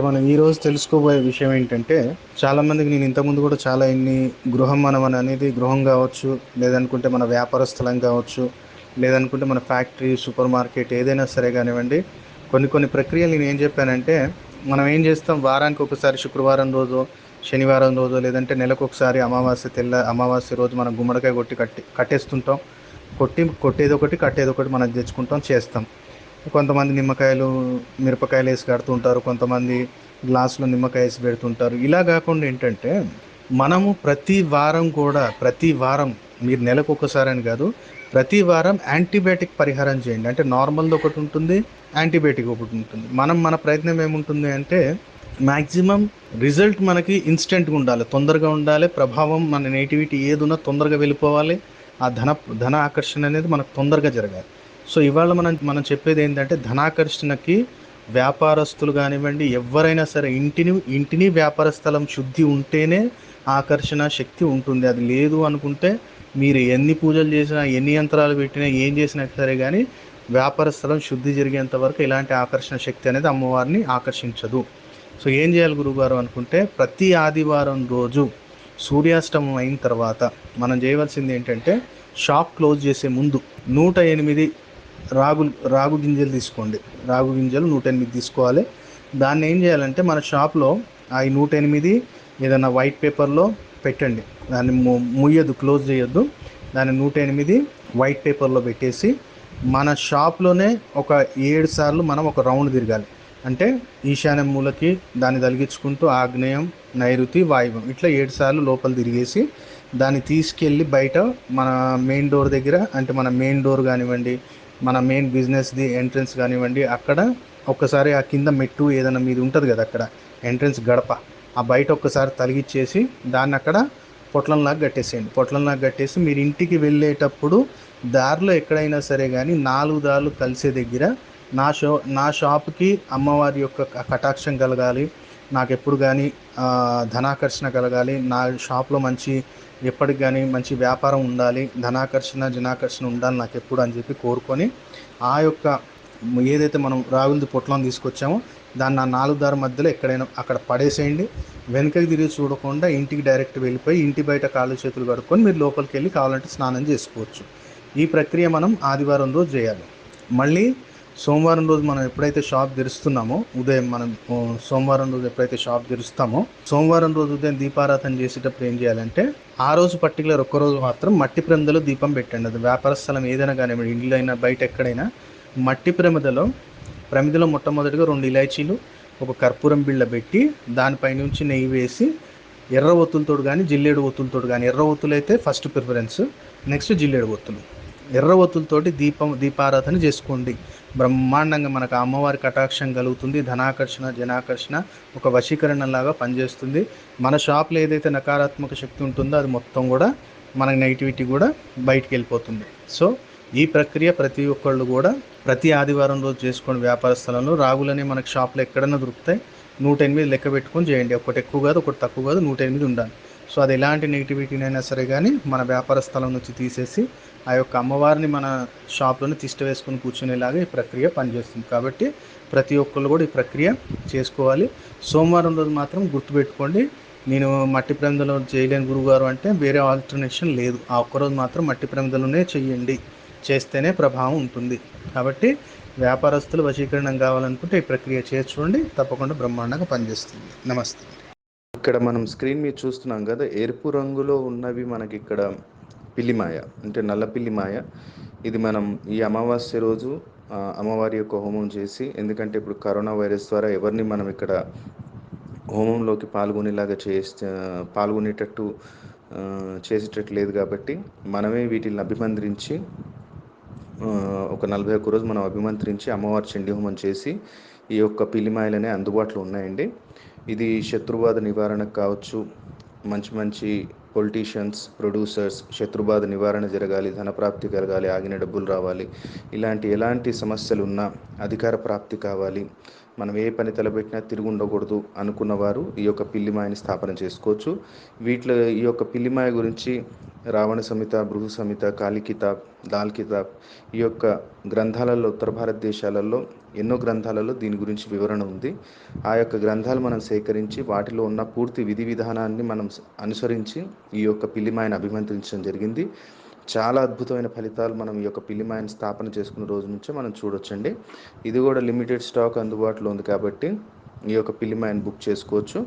అయితే మనం ఈరోజు తెలుసుకోబోయే విషయం ఏంటంటే చాలా మందికి నేను ఇంతకుముందు కూడా చాలా ఇన్ని గృహం మనం అనేది గృహం కావచ్చు లేదనుకుంటే మన వ్యాపార స్థలం కావచ్చు లేదనుకుంటే మన ఫ్యాక్టరీ సూపర్ మార్కెట్ ఏదైనా సరే కానివ్వండి కొన్ని కొన్ని ప్రక్రియలు నేను ఏం చెప్పానంటే మనం ఏం చేస్తాం వారానికి ఒకసారి శుక్రవారం రోజు శనివారం రోజు లేదంటే నెలకు ఒకసారి అమావాస్య తెల్ల అమావాస్య రోజు మనం గుమ్మడికాయ కొట్టి కట్టి కట్టేస్తుంటాం. కొట్టి కొట్టేది ఒకటి కట్టేది ఒకటి మనం తెచ్చుకుంటాం చేస్తాం. కొంతమంది నిమ్మకాయలు మిరపకాయలు వేసి కడుతుంటారు కొంతమంది గ్లాసులో నిమ్మకాయ వేసి పెడుతుంటారు. ఇలా కాకుండా ఏంటంటే మనము ప్రతి వారం కూడా ప్రతి వారం మీరు నెలకు ఒకసారి అని కాదు ప్రతి వారం యాంటీబయాటిక్ పరిహారం చేయండి. అంటే నార్మల్ది ఒకటి ఉంటుంది యాంటీబయాటిక్ ఒకటి ఉంటుంది. మనం మన ప్రయత్నం ఏముంటుంది అంటే మ్యాక్సిమం రిజల్ట్ మనకి ఇన్స్టెంట్గా ఉండాలి. తొందరగా ఉండాలి ప్రభావం మన నేటివిటీ ఏదున్నా తొందరగా వెళ్ళిపోవాలి. ఆ ధన ధన ఆకర్షణ అనేది మనకు తొందరగా జరగాలి. సో ఇవాళ మనం మనం చెప్పేది ఏంటంటే ధనాకర్షణకి వ్యాపారస్తులు కానివ్వండి ఎవరైనా సరే ఇంటిని ఇంటిని వ్యాపార స్థలం శుద్ధి ఉంటేనే ఆకర్షణ శక్తి ఉంటుంది. అది లేదు అనుకుంటే మీరు ఎన్ని పూజలు చేసినా ఎన్ని యంత్రాలు పెట్టినా ఏం చేసినా సరే కానీ వ్యాపార స్థలం శుద్ధి జరిగేంత వరకు ఇలాంటి ఆకర్షణ శక్తి అనేది అమ్మవారిని ఆకర్షించదు. సో ఏం చేయాలి గురుగారు అనుకుంటే ప్రతి ఆదివారం రోజు సూర్యాస్తమం అయిన తర్వాత మనం చేయవలసింది ఏంటంటే షాప్ క్లోజ్ చేసే ముందు నూట ఎనిమిది రాగు రాగు గింజలు తీసుకోండి. రాగు గింజలు నూట ఎనిమిది తీసుకోవాలి. దాన్ని ఏం చేయాలంటే మన షాప్లో ఆ నూట ఎనిమిది ఏదైనా వైట్ పేపర్లో పెట్టండి. దాన్ని ము- ముయ్యద్దు క్లోజ్ చేయొద్దు. దాన్ని నూట ఎనిమిది వైట్ పేపర్లో పెట్టేసి మన షాప్లోనే ఒక ఏడు సార్లు మనం ఒక రౌండ్ తిరగాలి. అంటే ఈశాన్య మూలకి దాన్ని తలిగించుకుంటూ ఆగ్నేయం నైరుతి వాయువం ఇట్లా ఏడు సార్లు లోపల తిరిగేసి దాన్ని తీసుకెళ్ళి బయట మన మెయిన్ డోర్ దగ్గర అంటే మన మెయిన్ డోర్ కానివ్వండి మన మెయిన్ బిజినెస్ది ఎంట్రన్స్ కానివ్వండి అక్కడ ఒక్కసారి ఆ కింద మెట్టు ఏదైనా మీది ఉంటుంది కదా అక్కడ ఎంట్రన్స్ గడప ఆ బయట ఒక్కసారి తలిగిచ్చేసి దాన్ని అక్కడ పొట్లంలాగా కట్టేసేయండి. పొట్లంలాగా కట్టేసి మీరు ఇంటికి వెళ్ళేటప్పుడు దారిలో ఎక్కడైనా సరే కానీ నాలుగు దారులు కలిసే దగ్గర నా షో నా షాప్కి అమ్మవారి యొక్క కటాక్షం కలగాలి నాకు ఎప్పుడు కానీ ధనాకర్షణ కలగాలి. నా షాప్లో మంచి ఎప్పటికి కానీ మంచి వ్యాపారం ఉండాలి. ధనాకర్షణ జనాకర్షణ ఉండాలి నాకు ఎప్పుడు అని చెప్పి కోరుకొని ఆ యొక్క ఏదైతే మనం రాగులది పొట్లం తీసుకొచ్చామో దాన్ని నా నాలుగు దారి మధ్యలో ఎక్కడైనా అక్కడ పడేసేయండి. వెనకకి తిరిగి చూడకుండా ఇంటికి డైరెక్ట్ వెళ్ళిపోయి ఇంటి బయట కాళ్ళు చేతులు కడుక్కొని మీరు లోపలికి వెళ్ళి కావాలంటే స్నానం చేసుకోవచ్చు. ఈ ప్రక్రియ మనం ఆదివారం రోజు చేయాలి. మళ్ళీ సోమవారం రోజు మనం ఎప్పుడైతే షాప్ తెరుస్తున్నామో ఉదయం మనం సోమవారం రోజు ఎప్పుడైతే షాప్ తెరుస్తామో సోమవారం రోజు ఉదయం దీపారాధన చేసేటప్పుడు ఏం చేయాలంటే ఆ రోజు పర్టికులర్ ఒక్క రోజు మాత్రం మట్టి ప్రమిదలో దీపం పెట్టండి. అది వ్యాపార స్థలం ఏదైనా కానివ్వండి ఇంట్లో అయినా బయట ఎక్కడైనా మట్టి ప్రమిదలో ప్రమిదలో మొట్టమొదటిగా రెండు ఇలాచీలు ఒక కర్పూరం బిళ్ళ పెట్టి దానిపై నుంచి నెయ్యి వేసి ఎర్ర ఒత్తులతో కానీ జిల్లేడు ఒత్తులతో కానీ ఎర్ర ఒత్తులు అయితే ఫస్ట్ ప్రిఫరెన్స్ నెక్స్ట్ జిల్లేడు ఒత్తులు. ఎర్రవత్తులతోటి దీపం దీపారాధన చేసుకోండి. బ్రహ్మాండంగా మనకు అమ్మవారి కటాక్షం కలుగుతుంది. ధనాకర్షణ జనాకర్షణ ఒక వశీకరణలాగా పనిచేస్తుంది. మన షాప్లో ఏదైతే నకారాత్మక శక్తి ఉంటుందో అది మొత్తం కూడా మనకి నెగిటివిటీ కూడా బయటికి వెళ్ళిపోతుంది. సో ఈ ప్రక్రియ ప్రతి ఒక్కళ్ళు కూడా ప్రతి ఆదివారం రోజు చేసుకోండి వ్యాపార స్థలంలో రాగులని మనకు షాప్లో ఎక్కడైనా దొరుకుతాయి. నూట ఎనిమిది లెక్క పెట్టుకొని చేయండి. ఒకటి ఎక్కువ కాదు ఒకటి తక్కువ కాదు నూట ఎనిమిది ఉండాలి. సో అది ఎలాంటి నెగిటివిటీనైనా సరే కానీ మన వ్యాపార స్థలం నుంచి తీసేసి ఆ యొక్క అమ్మవారిని మన షాప్లోనే తిష్ట వేసుకొని కూర్చునేలాగా ఈ ప్రక్రియ పనిచేస్తుంది. కాబట్టి ప్రతి ఒక్కరు కూడా ఈ ప్రక్రియ చేసుకోవాలి. సోమవారం రోజు మాత్రం గుర్తుపెట్టుకోండి నేను మట్టి ప్రమిదలో చేయలేని గురుగారు అంటే వేరే ఆల్టర్నేషన్ లేదు. ఆ ఒక్కరోజు మాత్రం మట్టి ప్రమిదలోనే చెయ్యండి చేస్తేనే ప్రభావం ఉంటుంది. కాబట్టి వ్యాపారస్తులు వశీకరణం కావాలనుకుంటే ఈ ప్రక్రియ చేసి చూడండి. తప్పకుండా బ్రహ్మాండంగా పనిచేస్తుంది. నమస్తే. ఇక్కడ మనం స్క్రీన్ మీద చూస్తున్నాం కదా ఎరుపు రంగులో ఉన్నవి మనకి ఇక్కడ పిల్లిమాయ అంటే నల్ల పిల్లిమాయ ఇది మనం ఈ అమావాస్య రోజు అమ్మవారి యొక్క హోమం చేసి ఎందుకంటే ఇప్పుడు కరోనా వైరస్ ద్వారా ఎవరిని మనం ఇక్కడ హోమంలోకి పాల్గొనేలాగా చేస్తే పాల్గొనేటట్టు చేసేటట్టు లేదు కాబట్టి మనమే వీటిని అభిమంత్రించి ఒక నలభై ఒక్క రోజు మనం అభిమంత్రించి అమ్మవారి చండీ హోమం చేసి ఈ యొక్క పిల్లిమాయలనే అందుబాటులో ఉన్నాయండి. ఇది శత్రుబాధ నివారణకు కావచ్చు. మంచి మంచి పొలిటీషియన్స్ ప్రొడ్యూసర్స్ శత్రుబాధ నివారణ జరగాలి ధనప్రాప్తి కలగాలి ఆగిన డబ్బులు రావాలి. ఇలాంటి ఎలాంటి సమస్యలు ఉన్నా అధికార ప్రాప్తి కావాలి. మనం ఏ పని తలపెట్టినా తిరిగి ఉండకూడదు అనుకున్నవారు ఈ యొక్క పిల్లిమాయని స్థాపన చేసుకోవచ్చు. వీటిలో ఈ యొక్క పిల్లిమాయ గురించి రావణ సమిత భృగు సంహిత కాళీ కితాబ్ దాల్ కితాబ్ ఈ యొక్క గ్రంథాలలో ఉత్తర భారతదేశాలలో ఎన్నో గ్రంథాలలో దీని గురించి వివరణ ఉంది. ఆ యొక్క గ్రంథాలు మనం సేకరించి వాటిలో ఉన్న పూర్తి విధి విధానాన్ని మనం అనుసరించి ఈ యొక్క పిల్లిమాయను అభిమంత్రించడం జరిగింది. చాలా అద్భుతమైన ఫలితాలు మనం ఈ యొక్క పిల్లిమాయని స్థాపన చేసుకున్న రోజు నుంచే మనం చూడొచ్చండి. ఇది కూడా లిమిటెడ్ స్టాక్ అందుబాటులో ఉంది కాబట్టి ఈ యొక్క పిల్లిమాయను బుక్ చేసుకోవచ్చు.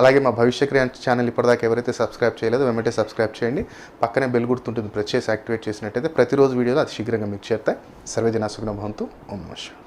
అలాగే మా భవిష్యక్రియ ఛానల్ ఇప్పటిదాకా ఎవరైతే సబ్స్క్రైబ్ చేయలేదో వెంటనే సబ్స్క్రైబ్ చేయండి. పక్కనే బెల్ గుర్తుంటుంది ప్రెస్ చేసి యాక్టివేట్ చేసినట్టయితే ప్రతిరోజు వీడియోలో అది శీఘ్రంగా మీకు చేస్తాయి సర్వేజన సుగ్న భవంతు. ఓం నమస్కారం